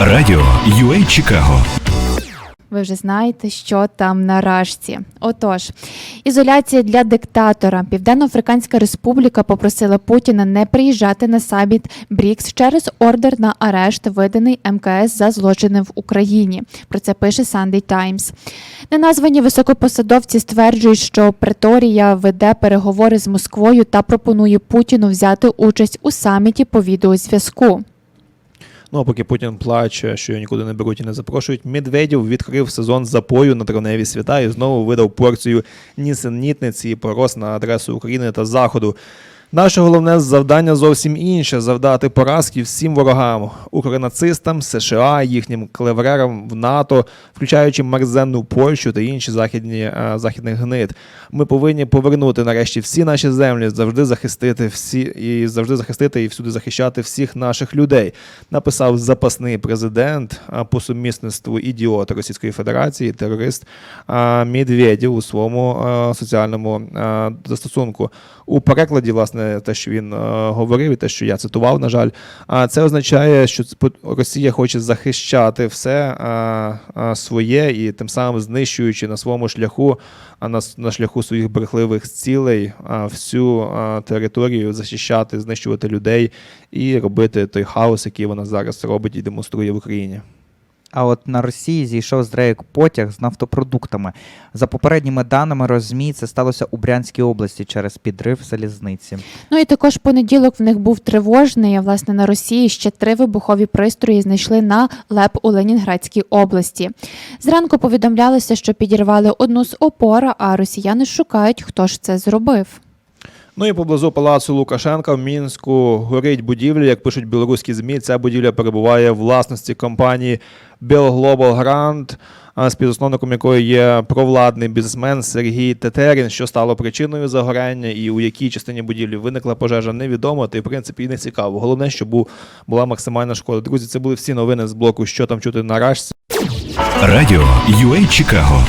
Радіо UA Чикаго Ви вже знаєте, що там на рашці. Отож, ізоляція для диктатора. Південно-Африканська Республіка попросила Путіна не приїжджати на саміт БРІКС через ордер на арешт, виданий МКС за злочини в Україні. Про це пише Sunday Times. Неназвані високопосадовці стверджують, що Преторія веде переговори з Москвою та пропонує Путіну взяти участь у саміті по відеозв'язку. Ну а поки Путін плаче, що його нікуди не беруть і не запрошують, Медведєв відкрив сезон запою на травневі свята і знову видав порцію нісенітниці і порос на адресу України та Заходу. Наше головне завдання зовсім інше завдати поразки всім ворогам, укронацистам, США, їхнім клеврерам в НАТО, включаючи мерзенну Польщу та інші західні е, західних гнид. Ми повинні повернути нарешті всі наші землі, завжди захистити всі і завжди захистити і всюди захищати всіх наших людей. Написав запасний президент а, по сумісництву ідіот Російської Федерації, терорист а, Медведєв у своєму соціальному застосунку. У перекладі, власне, те, що він говорив, і те, що я цитував, на жаль, а це означає, що Росія хоче захищати все а, а, своє і тим самим знищуючи на своєму шляху, а на, шляху своїх брехливих цілей всю територію захищати, знищувати людей і робити той хаос, який вона зараз робить і демонструє в Україні. А от на Росії зійшов з рейок потяг з нафтопродуктами. За попередніми даними Розмій, це сталося у Брянській області через підрив залізниці. Ну і також понеділок в них був тривожний. А власне на Росії ще три вибухові пристрої знайшли на ЛЕП у Ленінградській області. Зранку повідомлялося, що підірвали одну з опор, а росіяни шукають, хто ж це зробив. Ну і поблизу палацу Лукашенка в Мінську горить будівля. Як пишуть білоруські ЗМІ, ця будівля перебуває в власності компанії Global Grant, співзасновником якої є провладний бізнесмен Сергій Тетерін, що стало причиною загорання, і у якій частині будівлі виникла пожежа, невідомо, та й в принципі і не цікаво. Головне, щоб була максимальна шкода. Друзі, це були всі новини з блоку, що там чути на рашці. Радіо UA Чикаго